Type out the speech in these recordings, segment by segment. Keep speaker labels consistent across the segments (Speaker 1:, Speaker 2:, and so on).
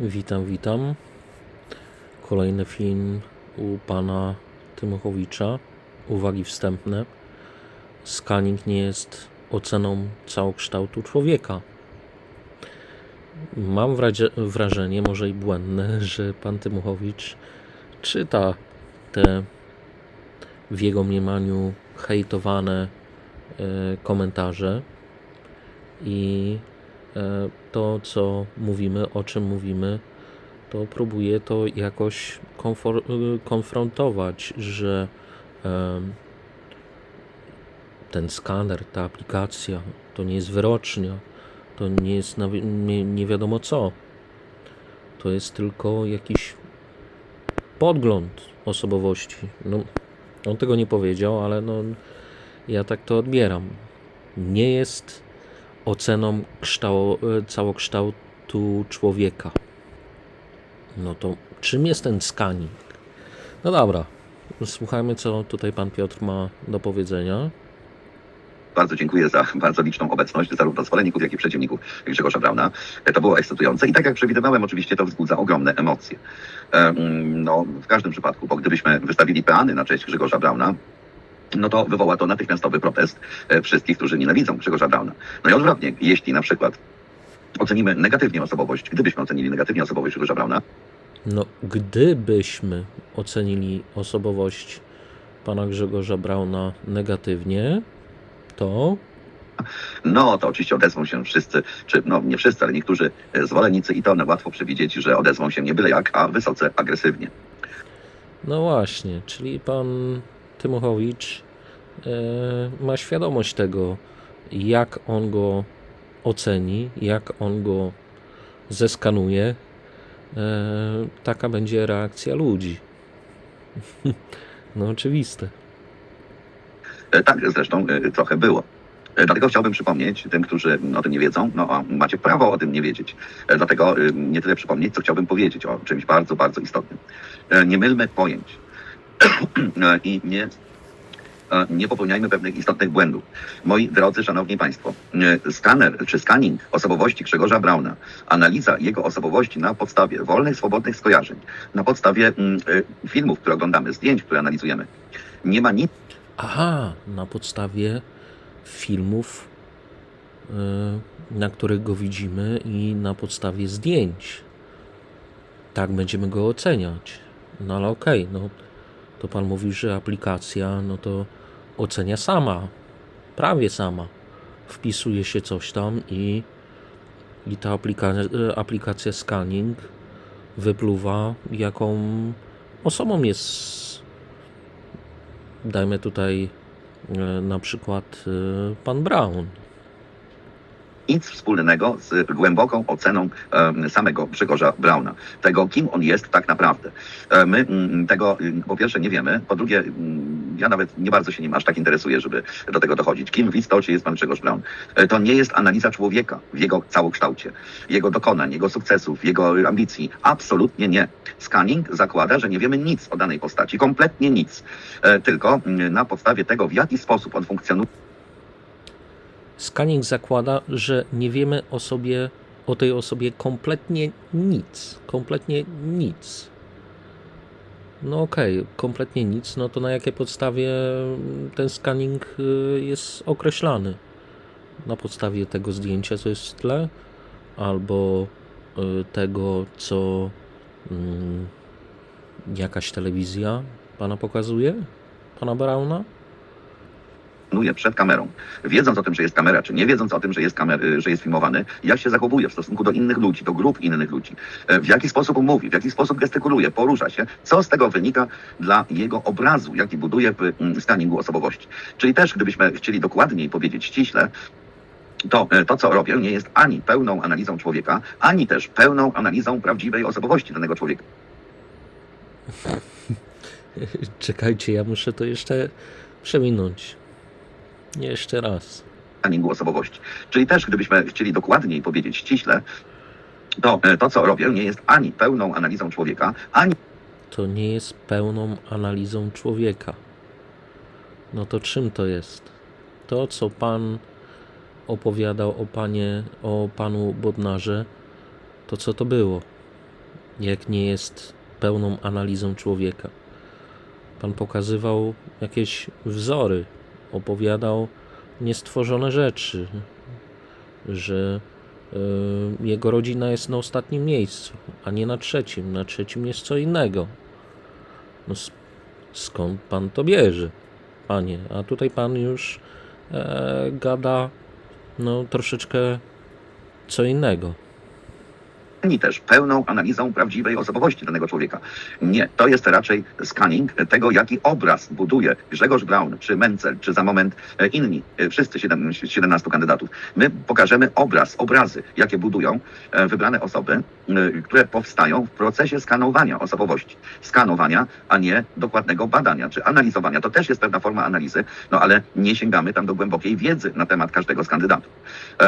Speaker 1: Witam, witam. Kolejny film u pana Tymochowicza. Uwagi wstępne. Scanning nie jest oceną całokształtu człowieka. Mam wrażenie, może i błędne, że pan Tymochowicz czyta te w jego mniemaniu hejtowane e, komentarze i to, co mówimy, o czym mówimy, to próbuję to jakoś y, konfrontować, że em, ten skaner, ta aplikacja, to nie jest wyrocznia, to nie jest nie, nie wiadomo co. To jest tylko jakiś podgląd osobowości. No, on tego nie powiedział, ale no, ja tak to odbieram. Nie jest oceną kształ, e, całokształtu człowieka. No to czym jest ten skaning? No dobra, słuchajmy, co tutaj pan Piotr ma do powiedzenia.
Speaker 2: Bardzo dziękuję za bardzo liczną obecność zarówno zwolenników, jak i przeciwników Grzegorza Brauna. E, To było ekscytujące i tak jak przewidywałem, oczywiście to wzbudza ogromne emocje. E, mm, No, w każdym przypadku, bo gdybyśmy wystawili peany na cześć Grzegorza Brauna, no to wywoła to natychmiastowy protest e, wszystkich, którzy nienawidzą Grzegorza Brauna. No i odwrotnie, jeśli na przykład ocenimy negatywnie osobowość, gdybyśmy ocenili negatywnie osobowość Grzegorza Brauna,
Speaker 1: No, gdybyśmy ocenili osobowość pana Grzegorza Brauna negatywnie, to
Speaker 2: no to oczywiście odezwą się wszyscy, czy no nie wszyscy, ale niektórzy e, zwolennicy i to na łatwo przewidzieć, że odezwą się nie byle jak, a wysoce agresywnie.
Speaker 1: No właśnie, czyli pan Tymochowicz e, ma świadomość tego, jak on go oceni, jak on go zeskanuje. E, taka będzie reakcja ludzi. no oczywiste.
Speaker 2: E, Tak zresztą trochę było. Dlatego chciałbym przypomnieć tym, którzy o tym nie wiedzą, no a macie prawo o tym nie wiedzieć. Dlatego nie tyle przypomnieć, co chciałbym powiedzieć o czymś bardzo, bardzo istotnym. Nie mylmy pojęć i nie, e, nie popełniajmy pewnych istotnych błędów. Moi drodzy, szanowni państwo, e, skaner czy scanning osobowości Grzegorza Brauna, analiza jego osobowości na podstawie wolnych, swobodnych skojarzeń, na podstawie mm, e, filmów, które oglądamy, zdjęć, które analizujemy, nie ma nic
Speaker 1: Aha, na podstawie filmów, y, na których go widzimy i na podstawie zdjęć. Tak będziemy go oceniać. No ale okej, no to pan mówi, że aplikacja, no to ocenia sama, prawie sama. Wpisuje się coś tam i, i ta aplika aplikacja scanning wypluwa, jaką osobą jest dajmy tutaj e, na przykład e, pan Brown.
Speaker 2: Nic wspólnego z głęboką oceną samego Grzegorza Brauna, tego kim on jest tak naprawdę. E, My mm, tego mm, po pierwsze nie wiemy, po drugie mm, ja nawet nie bardzo się nim aż tak interesuję, żeby do tego dochodzić. Kim w istocie jest pan Grzegorz Braun? E, To nie jest analiza człowieka w jego całokształcie, jego dokonań, jego sukcesów, jego ambicji. Absolutnie nie. Scanning zakłada, że nie wiemy nic o danej postaci, kompletnie nic, E, tylko na podstawie tego, w jaki sposób on funkcjonuje,
Speaker 1: Scanning zakłada, że nie wiemy o sobie, o tej osobie kompletnie nic. Kompletnie nic. No okej, kompletnie nic, no to na jakiej podstawie ten scanning y, jest określany? Na podstawie tego zdjęcia, co jest w tle, albo y, tego, co mm, jakaś telewizja pana pokazuje? Pana Brauna?
Speaker 2: Funkcjonuje przed kamerą, wiedząc o tym, że jest kamera, czy nie wiedząc o tym, że jest, kamer, że jest filmowany, jak się zachowuje w stosunku do innych ludzi, do grup innych ludzi, e, w jaki sposób mówi, w jaki sposób gestykuluje, porusza się, co z tego wynika dla jego obrazu, jaki buduje w mm, scanningu osobowości. Czyli też, gdybyśmy chcieli dokładniej powiedzieć ściśle, to e, to, co robię, nie jest ani pełną analizą człowieka, ani też pełną analizą prawdziwej osobowości danego człowieka.
Speaker 1: Czekajcie, ja muszę to jeszcze przewinąć. Jeszcze raz.
Speaker 2: scanningu osobowości. Czyli też, gdybyśmy chcieli dokładniej powiedzieć ściśle, to e, to, co robię, nie jest ani pełną analizą człowieka, ani
Speaker 1: To nie jest pełną analizą człowieka. No to czym to jest? To, co pan opowiadał o panie, o panu Bodnarze, to co to było? jak nie jest pełną analizą człowieka. Pan pokazywał jakieś wzory, opowiadał niestworzone rzeczy, że y, jego rodzina jest na ostatnim miejscu, a nie na trzecim. Na trzecim jest co innego. No, skąd pan to bierze, panie? A tutaj pan już e, gada no, troszeczkę co innego.
Speaker 2: Ani też pełną analizą prawdziwej osobowości danego człowieka. Nie, to jest raczej scanning tego, jaki obraz buduje Grzegorz Braun, czy Mencel, czy za moment e, inni, e, wszyscy siedem- 17 kandydatów. My pokażemy obraz, obrazy, jakie budują e, wybrane osoby, które powstają w procesie skanowania osobowości. Skanowania, a nie dokładnego badania, czy analizowania. To też jest pewna forma analizy, no ale nie sięgamy tam do głębokiej wiedzy na temat każdego z kandydatów.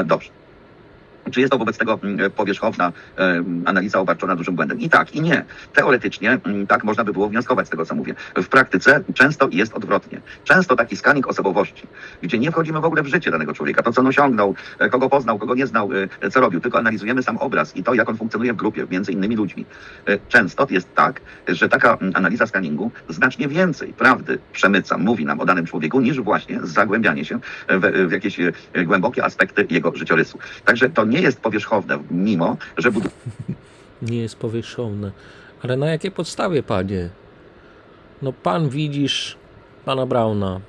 Speaker 2: Dobrze. Czy jest to wobec tego mm, powierzchowna analiza obarczona dużym błędem? I tak, i nie. Teoretycznie mm, tak można by było wnioskować z tego, co mówię. W praktyce często jest odwrotnie. Często taki scanning osobowości, gdzie nie wchodzimy w ogóle w życie danego człowieka, to co on osiągnął, e, kogo poznał, kogo nie znał, e, co robił, tylko analizujemy sam obraz i to, jak on funkcjonuje w grupie, między innymi ludźmi. E, Często jest tak, że taka mm, analiza scanningu znacznie więcej prawdy przemyca, mówi nam o danym człowieku, niż właśnie zagłębianie się w, w jakieś głębokie aspekty jego życiorysu. Także to nie jest powierzchowne, mimo że bud-
Speaker 1: nie jest powierzchowne. Ale na jakiej podstawie, panie? No pan widzisz pana Brauna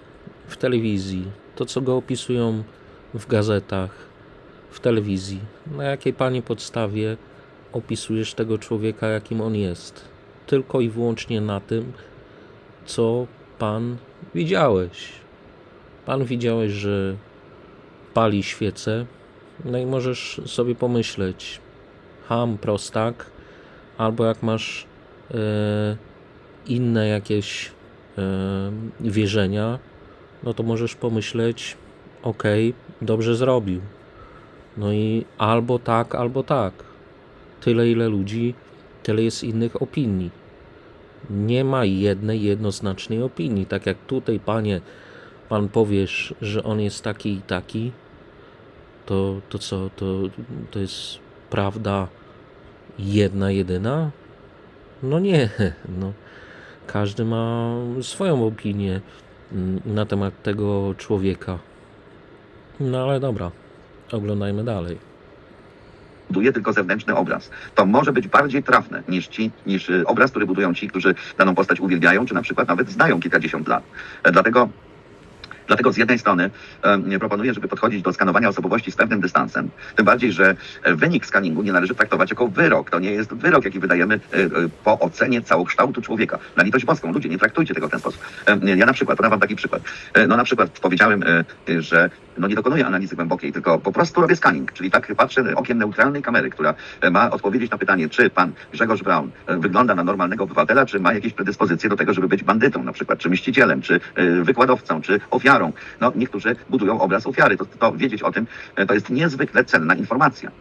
Speaker 1: w telewizji, to co go opisują w gazetach, w telewizji. Na jakiej panie podstawie opisujesz tego człowieka, jakim on jest? Tylko i wyłącznie na tym, co pan widziałeś. Pan widziałeś, że pali świecę, no i możesz sobie pomyśleć, ham, prostak, albo jak masz e, inne jakieś e, wierzenia, no to możesz pomyśleć, okej, dobrze zrobił. No i albo tak, albo tak. Tyle, ile ludzi, tyle jest innych opinii. Nie ma jednej jednoznacznej opinii. Tak jak tutaj, panie, pan powiesz, że on jest taki i taki, to, to co, to, to jest prawda jedna, jedyna? No nie, no. Każdy ma swoją opinię mm, na temat tego człowieka. No ale dobra, oglądajmy dalej.
Speaker 2: buduje tylko zewnętrzny obraz. To może być bardziej trafne niż ci, niż y, obraz, który budują ci, którzy daną postać uwielbiają, czy na przykład nawet znają kilkadziesiąt lat. E, Dlatego Dlatego z jednej strony e, proponuję, żeby podchodzić do skanowania osobowości z pewnym dystansem. Tym bardziej, że e, wynik skaningu nie należy traktować jako wyrok. To nie jest wyrok, jaki wydajemy e, e, po ocenie całokształtu człowieka. Na litość boską, ludzie, nie traktujcie tego w ten sposób. E, Ja na przykład, podam wam taki przykład. E, No na przykład powiedziałem, e, e, że no nie dokonuję analizy głębokiej, tylko po prostu robię scanning, czyli tak patrzę okiem neutralnej kamery, która ma odpowiedzieć na pytanie, czy pan Grzegorz Braun e, wygląda na normalnego obywatela, czy ma jakieś predyspozycje do tego, żeby być bandytą na przykład, czy mścicielem, czy wykładowcą, czy ofiarą. No niektórzy budują obraz ofiary, to, to wiedzieć o tym, e, to jest niezwykle cenna informacja.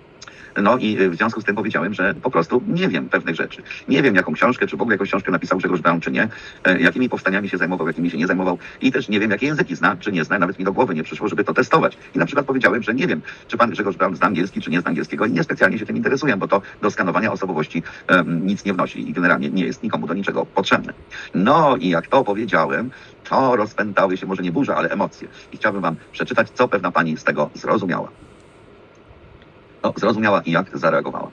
Speaker 2: No i y, w związku z tym powiedziałem, że po prostu nie wiem pewnych rzeczy. Nie wiem, jaką książkę, czy w ogóle jakąś książkę napisał Grzegorz Braun, czy nie, e, jakimi powstaniami się zajmował, jakimi się nie zajmował i też nie wiem, jakie języki zna, czy nie zna, nawet mi do głowy nie przyszło, żeby to testować. I na przykład powiedziałem, że nie wiem, czy pan Grzegorz Braun zna angielski, czy nie zna angielskiego i niespecjalnie się tym interesuję, bo to do skanowania osobowości em, nic nie wnosi i generalnie nie jest nikomu do niczego potrzebne. No i jak to powiedziałem, to rozpętały się może nie burza, ale emocje. I chciałbym wam przeczytać, co pewna pani z tego zrozumiała. No, zrozumiała i jak zareagowała.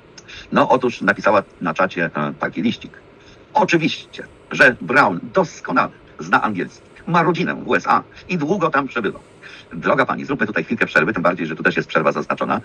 Speaker 2: No otóż napisała na czacie e, taki liścik. Oczywiście, że Brown doskonale zna angielski, ma rodzinę w USA i długo tam przebywał. Droga pani, zróbmy tutaj chwilkę przerwy, tym bardziej, że tu też jest przerwa zaznaczona.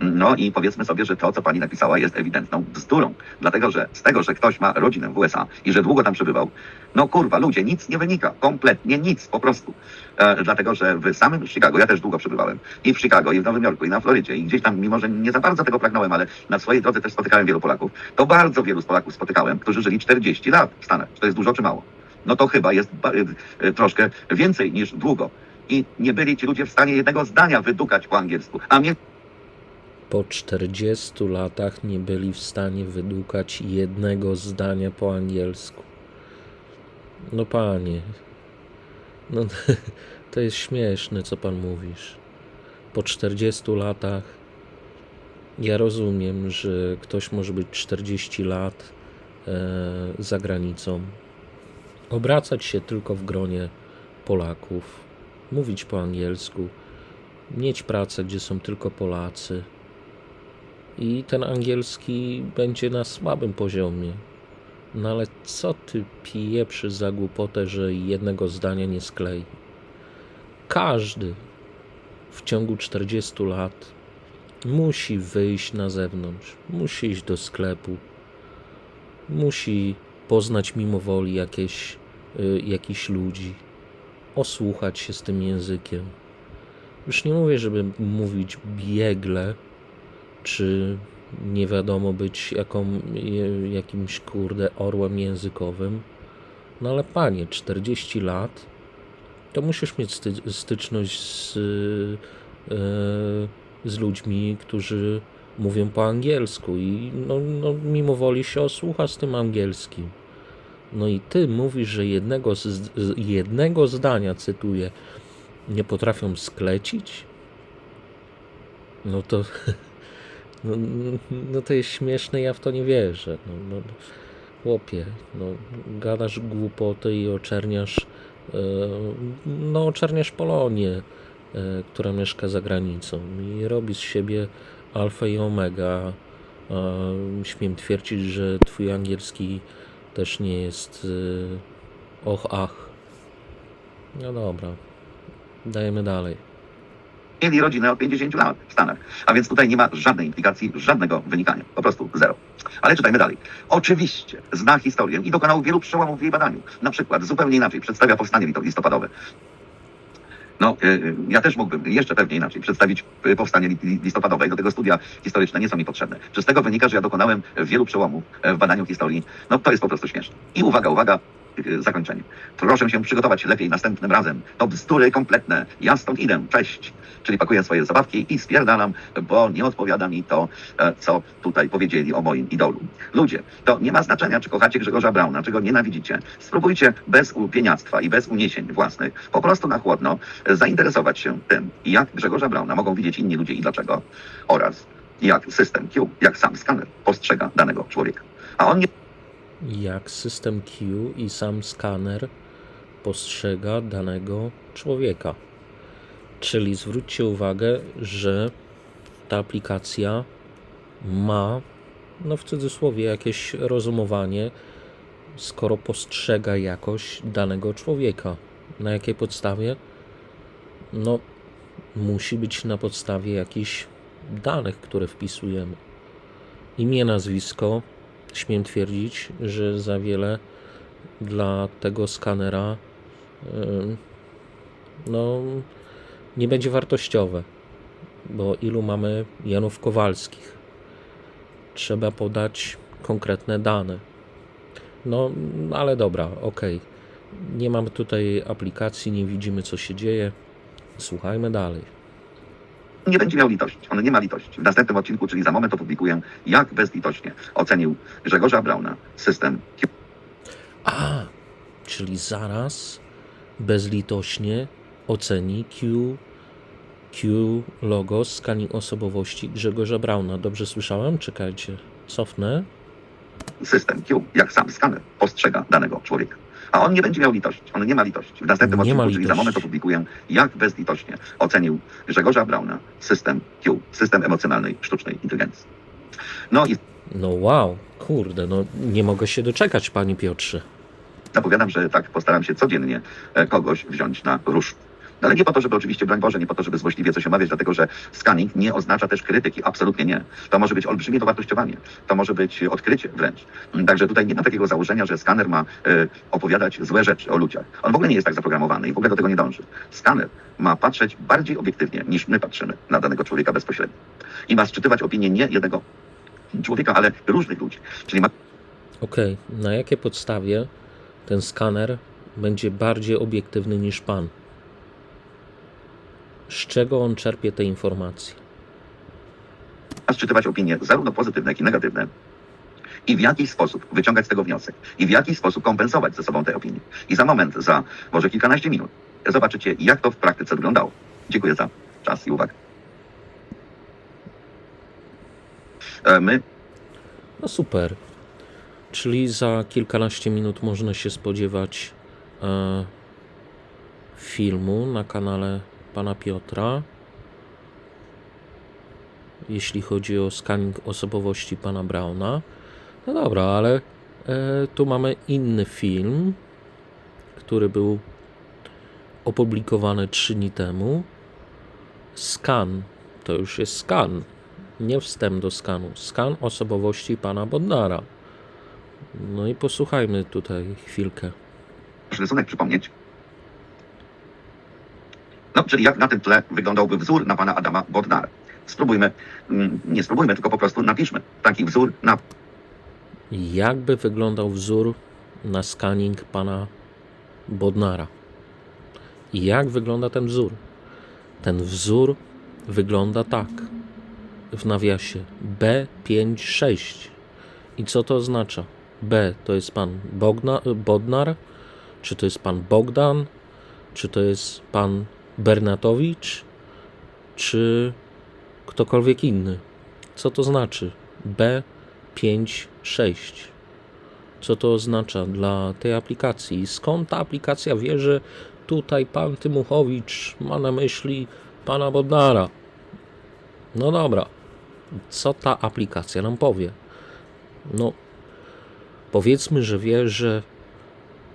Speaker 2: No i powiedzmy sobie, że to, co pani napisała, jest ewidentną bzdurą. Dlatego, że z tego, że ktoś ma rodzinę w USA i że długo tam przebywał, no kurwa, ludzie, nic nie wynika. Kompletnie nic, po prostu. E, dlatego, że w samym Chicago, ja też długo przebywałem, i w Chicago, i w Nowym Jorku, i na Florydzie, i gdzieś tam, mimo że nie za bardzo tego pragnąłem, ale na swojej drodze też spotykałem wielu Polaków, to bardzo wielu z Polaków spotykałem, którzy żyli 40 lat w Stanach. Czy to jest dużo, czy mało? No to chyba jest e, e, troszkę więcej niż długo. I nie byli ci ludzie w stanie jednego zdania wydukać po angielsku. A mnie
Speaker 1: Po 40 latach nie byli w stanie wydukać jednego zdania po angielsku. No panie, no to jest śmieszne, co pan mówisz. Po 40 latach Ja rozumiem, że ktoś może być 40 lat e, za granicą, obracać się tylko w gronie Polaków, mówić po angielsku, mieć pracę, gdzie są tylko Polacy. I ten angielski będzie na słabym poziomie. No ale co ty pieprzy za głupotę, że jednego zdania nie sklei? Każdy w ciągu 40 lat musi wyjść na zewnątrz, musi iść do sklepu, musi poznać mimowoli jakieś, y, jakichś ludzi, osłuchać się z tym językiem. Już nie mówię, żeby mówić biegle, czy nie wiadomo być jaką, jakimś kurde orłem językowym. No ale panie, 40 lat to musisz mieć sty, styczność z, e, z ludźmi, którzy mówią po angielsku i no, no, mimo woli się osłucha z tym angielskim. No i ty mówisz, że jednego, z, jednego zdania, cytuję, nie potrafią sklecić? No to no, no to jest śmieszne, ja w to nie wierzę. No, no, chłopie, no, gadasz głupoty i oczerniasz e, no oczerniasz Polonię, e, która mieszka za granicą i robi z siebie alfa i omega. Śmiem twierdzić, że twój angielski też nie jest e, och ach. No dobra, dajemy dalej.
Speaker 2: mieli rodzinę od 50 lat w Stanach. A więc tutaj nie ma żadnej implikacji, żadnego wynikania. Po prostu zero. Ale czytajmy dalej. Oczywiście zna historię i dokonał wielu przełomów w jej badaniu. Na przykład zupełnie inaczej przedstawia powstanie listopadowe. No, y, y, ja też mógłbym jeszcze pewnie inaczej przedstawić y, powstanie li- li- listopadowe do tego studia historyczne nie są mi potrzebne. Czy z tego wynika, że ja dokonałem wielu przełomów e, w badaniu historii? No, to jest po prostu śmieszne. I uwaga, uwaga, y, zakończenie. Proszę się przygotować lepiej następnym razem. To bzdury kompletne. Ja stąd idę. Cześć. Czyli pakuję swoje zabawki i spierdalam, bo nie odpowiada mi to, e, co tutaj powiedzieli o moim idolu. Ludzie, to nie ma znaczenia, czy kochacie Grzegorza Brauna, czy go nienawidzicie. Spróbujcie bez pieniactwa i bez uniesień własnych, po prostu na chłodno, zainteresować się tym, jak Grzegorza Brauna mogą widzieć inni ludzie i dlaczego, oraz jak system Q, jak sam skaner postrzega danego człowieka. A on nie
Speaker 1: jak system Q i sam skaner postrzega danego człowieka. Czyli zwróćcie uwagę, że ta aplikacja ma, no w cudzysłowie, jakieś rozumowanie, skoro postrzega jakoś danego człowieka. Na jakiej podstawie? No, musi być na podstawie jakichś danych, które wpisujemy. Imię, nazwisko, śmiem twierdzić, że za wiele dla tego skanera no, nie będzie wartościowe, bo ilu mamy Janów Kowalskich? Trzeba podać konkretne dane. No, ale dobra, okej. Nie mamy tutaj aplikacji, nie widzimy co się dzieje. Słuchajmy dalej.
Speaker 2: Nie będzie miał litości. On nie ma litości. W następnym odcinku, czyli za moment, opublikuję, jak bezlitośnie ocenił Grzegorza Brauna system.
Speaker 1: A, czyli zaraz bezlitośnie oceni Q, Q logo scanning osobowości Grzegorza Brauna. Dobrze słyszałem? Czekajcie, cofnę.
Speaker 2: System Q, jak sam skaner postrzega danego człowieka. A on nie będzie miał litości. On nie ma litości. W następnym
Speaker 1: Nie
Speaker 2: odcinku, czyli za moment, opublikuję, jak bezlitośnie ocenił Grzegorza Brauna system Q, system emocjonalnej sztucznej inteligencji. No i
Speaker 1: No wow, kurde, no nie mogę się doczekać, panie Piotrze.
Speaker 2: zapowiadam, że tak postaram się codziennie e, kogoś wziąć na róż. Ale nie po to, żeby oczywiście, broń Boże, nie po to, żeby złośliwie coś omawiać, dlatego że scanning nie oznacza też krytyki, absolutnie nie. To może być olbrzymie dowartościowanie, to może być odkrycie wręcz. Także tutaj nie ma takiego założenia, że skaner ma e, opowiadać złe rzeczy o ludziach. On w ogóle nie jest tak zaprogramowany i w ogóle do tego nie dąży. Skaner ma patrzeć bardziej obiektywnie, niż my patrzymy na danego człowieka bezpośrednio. I ma sczytywać opinię nie jednego człowieka, ale różnych ludzi. Czyli ma
Speaker 1: Okej, na jakiej podstawie ten skaner będzie bardziej obiektywny niż pan? Z czego on czerpie te informacje?
Speaker 2: sczytywać opinie zarówno pozytywne, jak i negatywne i w jakiś sposób wyciągać z tego wniosek i w jakiś sposób kompensować ze sobą te opinie. I za moment, za może kilkanaście minut zobaczycie, jak to w praktyce wyglądało. Dziękuję za czas i uwagę. E, My
Speaker 1: No super. Czyli za kilkanaście minut można się spodziewać e, filmu na kanale pana Piotra. Jeśli chodzi o scanning osobowości pana Brauna. No dobra, ale e, tu mamy inny film, który był opublikowany 3 dni temu. Scan. To już jest scan nie wstęp do skanu, skan osobowości pana Bodnara. No i posłuchajmy tutaj chwilkę.
Speaker 2: nasz rysunek przypomnieć. No, czyli jak na tym tle wyglądałby wzór na pana Adama Bodnara. Spróbujmy, mm, nie spróbujmy, tylko po prostu napiszmy taki wzór na
Speaker 1: Jakby wyglądał wzór na scanning pana Bodnara? Jak wygląda ten wzór? Ten wzór wygląda tak. W nawiasie B56. I co to oznacza? B to jest pan Bogna, Bodnar, czy to jest pan Bogdan, czy to jest pan Bernatowicz, czy ktokolwiek inny. Co to znaczy? B56. Co to oznacza dla tej aplikacji? Skąd ta aplikacja wie, że tutaj pan Tymuchowicz ma na myśli pana Bodnara? No dobra. Co ta aplikacja nam powie? No, powiedzmy, że wie, że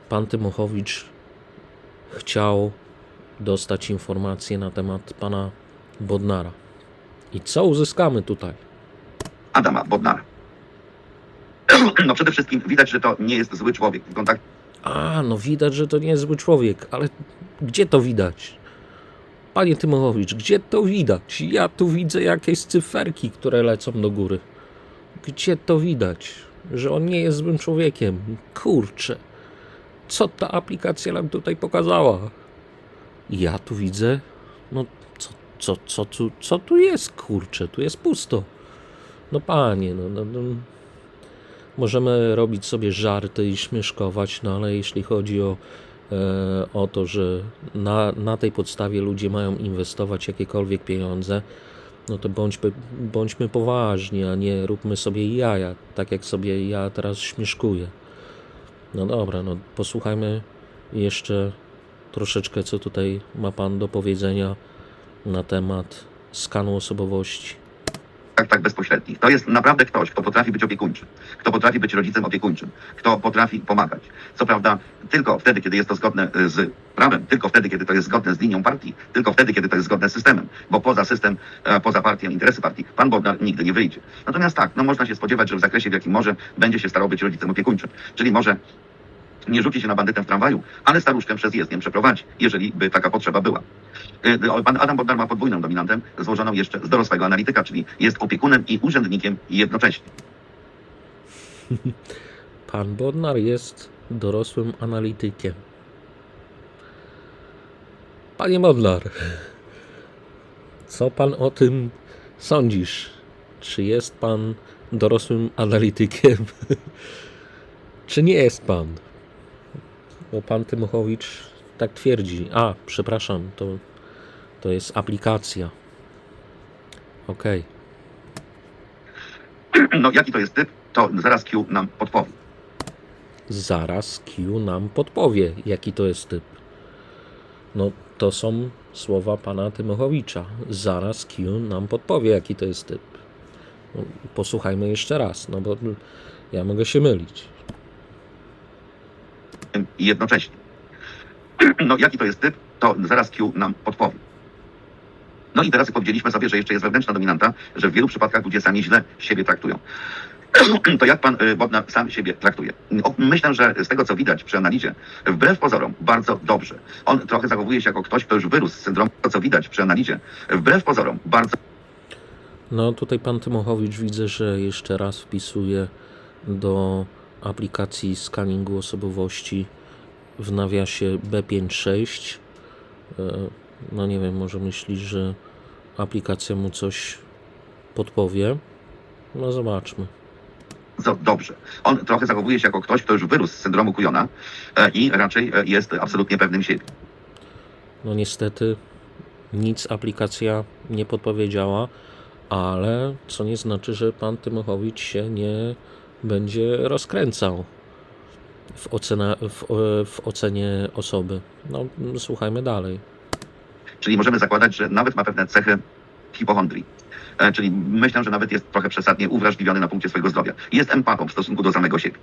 Speaker 1: pan Tymuchowicz chciał dostać informacje na temat pana Bodnara. I co uzyskamy tutaj?
Speaker 2: Adama Bodnara. No przede wszystkim widać, że to nie jest zły człowiek. W kontakt
Speaker 1: A, no widać, że to nie jest zły człowiek, ale gdzie to widać? Panie Tymochowicz, gdzie to widać? Ja tu widzę jakieś cyferki, które lecą do góry. Gdzie to widać? Że on nie jest złym człowiekiem. Kurczę. Co ta aplikacja nam tutaj pokazała? Ja tu widzę. No, co, co, co, tu, co tu jest, kurczę? Tu jest pusto. No panie, no, no, no. Możemy robić sobie żarty i śmieszkować, no ale jeśli chodzi o, e, o to, że na, na tej podstawie ludzie mają inwestować jakiekolwiek pieniądze, no to bądźmy, bądźmy poważni, a nie róbmy sobie jaja, tak jak sobie ja teraz śmieszkuję. No dobra, no posłuchajmy jeszcze troszeczkę, co tutaj ma Pan do powiedzenia na temat skanu osobowości.
Speaker 2: tak bezpośrednich. To jest naprawdę ktoś, kto potrafi być opiekuńczy, kto potrafi być rodzicem opiekuńczym, kto potrafi pomagać. Co prawda, tylko wtedy, kiedy jest to zgodne y, z prawem, tylko wtedy, kiedy to jest zgodne z linią partii, tylko wtedy, kiedy to jest zgodne z systemem, bo poza system, e, poza partią, interesy partii, pan Bodnar nigdy nie wyjdzie. Natomiast tak, no można się spodziewać, że w zakresie, w jakim może, będzie się starał być rodzicem opiekuńczym. Czyli może nie rzuci się na bandytę w tramwaju, ale staruszkę przez jezdnię przeprowadzi, jeżeli by taka potrzeba była. Y, o, Pan Adam Bodnar ma podwójną dominantę, złożoną jeszcze z dorosłego analityka, czyli jest opiekunem i urzędnikiem jednocześnie.
Speaker 1: Pan Bodnar jest dorosłym analitykiem. Panie Bodnar, co pan o tym sądzisz? Czy jest pan dorosłym analitykiem? Czy nie jest pan? Bo pan Tymochowicz tak twierdzi. A, przepraszam, to, to jest aplikacja. Okej.
Speaker 2: No jaki to jest typ, to zaraz Q nam podpowie.
Speaker 1: Zaraz Q nam podpowie, jaki to jest typ. No, to są słowa pana Tymochowicza. Zaraz Q nam podpowie, jaki to jest typ. No, posłuchajmy jeszcze raz, no bo ja mogę się mylić.
Speaker 2: I jednocześnie. No jaki to jest typ, to zaraz Q nam podpowie. No i teraz powiedzieliśmy sobie, że jeszcze jest wewnętrzna dominanta, że w wielu przypadkach ludzie sami źle siebie traktują. To jak pan y, Bodnar sam siebie traktuje? Myślę, że z tego co widać przy analizie, wbrew pozorom, bardzo dobrze. On trochę zachowuje się jako ktoś, kto już wyrósł z syndromu, to co widać przy analizie, wbrew pozorom, bardzo
Speaker 1: No, tutaj pan Tymochowicz widzę, że jeszcze raz wpisuje do aplikacji skaningu osobowości w nawiasie B56. E, No nie wiem, może myśli, że aplikacja mu coś podpowie. No zobaczmy.
Speaker 2: dobrze. On trochę zachowuje się jako ktoś, kto już wyrósł z syndromu Kujona e, i raczej e, jest absolutnie pewnym siebie.
Speaker 1: No niestety nic aplikacja nie podpowiedziała, ale co nie znaczy, że pan Tymochowicz się nie będzie rozkręcał w, ocena, w, w ocenie osoby. No, słuchajmy dalej.
Speaker 2: Czyli możemy zakładać, że nawet ma pewne cechy hipochondrii. E, Czyli myślę, że nawet jest trochę przesadnie uwrażliwiony na punkcie swojego zdrowia. Jest empatą w stosunku do samego siebie.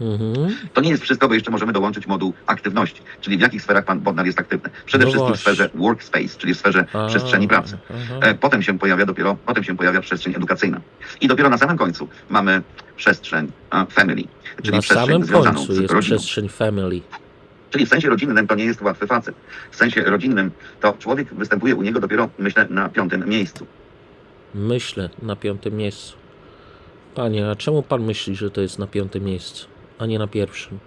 Speaker 1: Mhm.
Speaker 2: To nie jest wszystko, bo jeszcze możemy dołączyć moduł aktywności, czyli w jakich sferach pan Bodnar jest aktywny. Przede
Speaker 1: No
Speaker 2: wszystkim w sferze workspace, czyli w sferze
Speaker 1: A,
Speaker 2: przestrzeni pracy.
Speaker 1: aha.
Speaker 2: E, Potem się pojawia dopiero, potem się pojawia przestrzeń edukacyjna. I dopiero na samym końcu mamy przestrzeń family, czyli
Speaker 1: Na
Speaker 2: przestrzeń
Speaker 1: samym
Speaker 2: związaną
Speaker 1: końcu
Speaker 2: z
Speaker 1: jest
Speaker 2: rodziną.
Speaker 1: przestrzeń family.
Speaker 2: Czyli w sensie rodzinnym to nie jest łatwy facet. W sensie rodzinnym to człowiek występuje u niego dopiero, myślę, na piątym miejscu.
Speaker 1: Myślę na piątym miejscu. Panie, a czemu pan myśli, że to jest na piątym miejscu, a nie na pierwszym?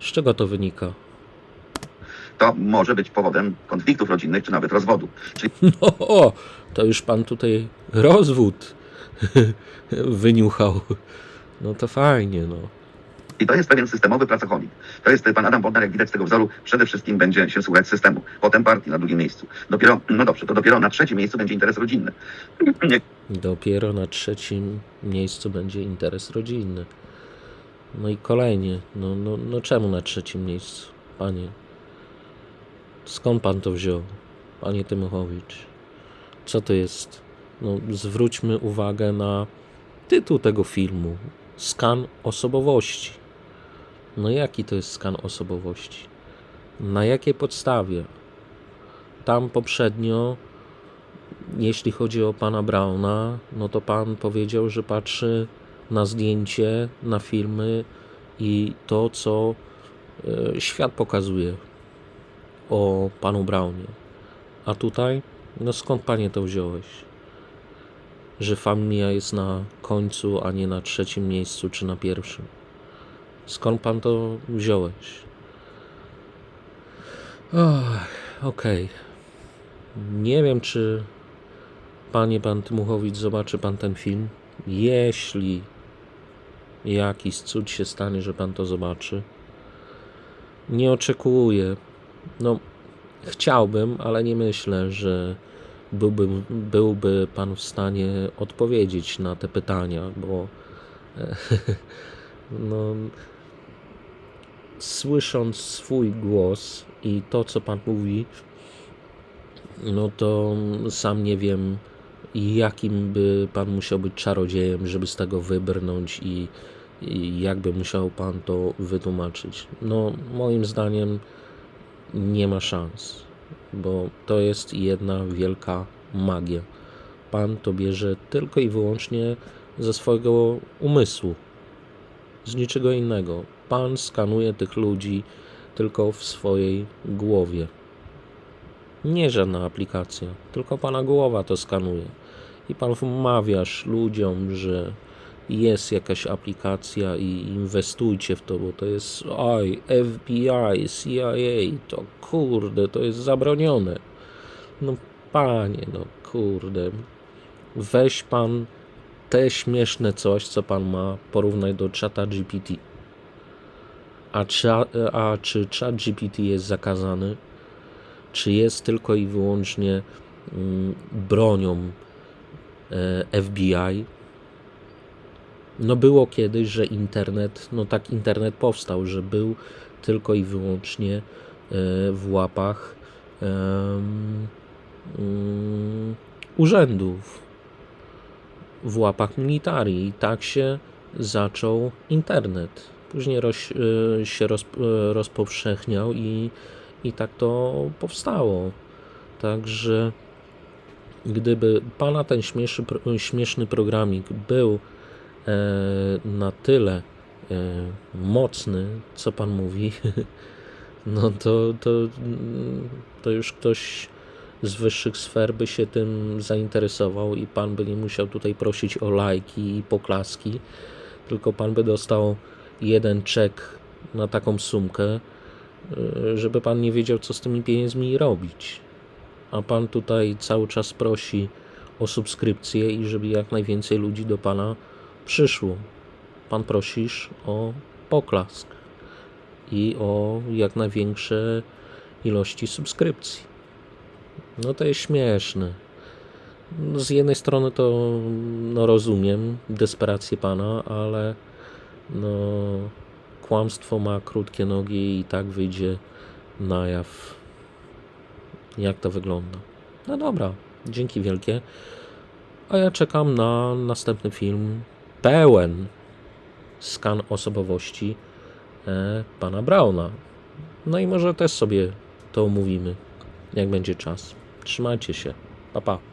Speaker 1: Z czego to wynika?
Speaker 2: To może być powodem konfliktów rodzinnych, czy nawet rozwodu. Czyli
Speaker 1: No, o, to już pan tutaj rozwód wyniuchał. No to fajnie, no.
Speaker 2: I to jest pewien systemowy pracocholik. To jest pan Adam Bodnar, jak widać z tego wzoru, przede wszystkim będzie się słuchać systemu, potem partii na drugim miejscu. Dopiero, no dobrze, to dopiero na trzecim miejscu będzie interes rodzinny.
Speaker 1: Dopiero na trzecim miejscu będzie interes rodzinny. No i kolejnie, no, no, no czemu na trzecim miejscu, panie? Skąd pan to wziął, panie Tymochowicz? Co to jest? No, zwróćmy uwagę na tytuł tego filmu. Skan osobowości. No jaki to jest skan osobowości? Na jakiej podstawie? Tam poprzednio jeśli chodzi o pana Brauna, no to pan powiedział, że patrzy na zdjęcie, na filmy i to, co e, świat pokazuje o panu Braunie. A tutaj, no skąd panie to wziąłeś? Że familia jest na końcu, a nie na trzecim miejscu czy na pierwszym. Skąd pan to wziąłeś? Okej. Nie wiem, czy panie pan Tymuchowicz zobaczy pan ten film. Jeśli jakiś cud się stanie, że pan to zobaczy, nie oczekuję. No, chciałbym, ale nie myślę, że byłby, byłby pan w stanie odpowiedzieć na te pytania, bo e, no, słysząc swój głos i to, co pan mówi, no to sam nie wiem, jakim by pan musiał być czarodziejem, żeby z tego wybrnąć i, i jakby musiał pan to wytłumaczyć. No, moim zdaniem nie ma szans, bo to jest jedna wielka magia. Pan to bierze tylko i wyłącznie ze swojego umysłu, z niczego innego. Pan skanuje tych ludzi tylko w swojej głowie. Nie żadna aplikacja, tylko pana głowa to skanuje. I pan wmawiasz ludziom, że jest jakaś aplikacja i inwestujcie w to, bo to jest oj, FBI, CIA, to kurde, to jest zabronione. No panie, no kurde. Weź pan te śmieszne coś, co pan ma, porównaj do czata GPT. A, cza, a czy czat GPT jest zakazany? czy jest tylko i wyłącznie mm, bronią FBI. No było kiedyś, że internet, no tak internet powstał, że był tylko i wyłącznie e, w łapach em, mm, urzędów, w łapach militarii. I tak się zaczął internet. Później e, się roz, e, rozpowszechniał i i tak to powstało. Także gdyby pana ten śmieszny, śmieszny programik był e, na tyle e, mocny, co pan mówi, no to, to, to już ktoś z wyższych sfer by się tym zainteresował i pan by nie musiał tutaj prosić o lajki i poklaski, tylko pan by dostał jeden czek na taką sumkę, y, żeby pan nie wiedział, co z tymi pieniędzmi robić. A pan tutaj cały czas prosi o subskrypcję i żeby jak najwięcej ludzi do pana przyszło. Pan prosisz o poklask i o jak największe ilości subskrypcji. No to jest śmieszne. no, z jednej strony to no, rozumiem desperację pana, ale no, kłamstwo ma krótkie nogi i tak wyjdzie na jaw, jak to wygląda. No dobra, dzięki wielkie. A ja czekam na następny film pełen skan osobowości e, pana Brauna. No i może też sobie to omówimy, jak będzie czas. Trzymajcie się. Pa, pa.